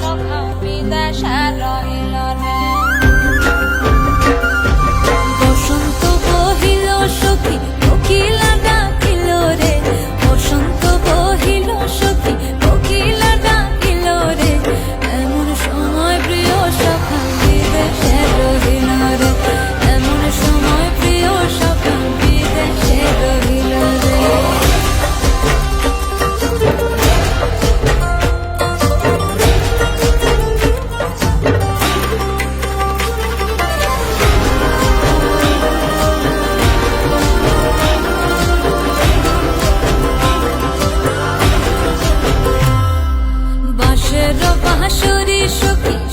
সখা বিদেশে রহিল রে। সুরেশ্বরী সখী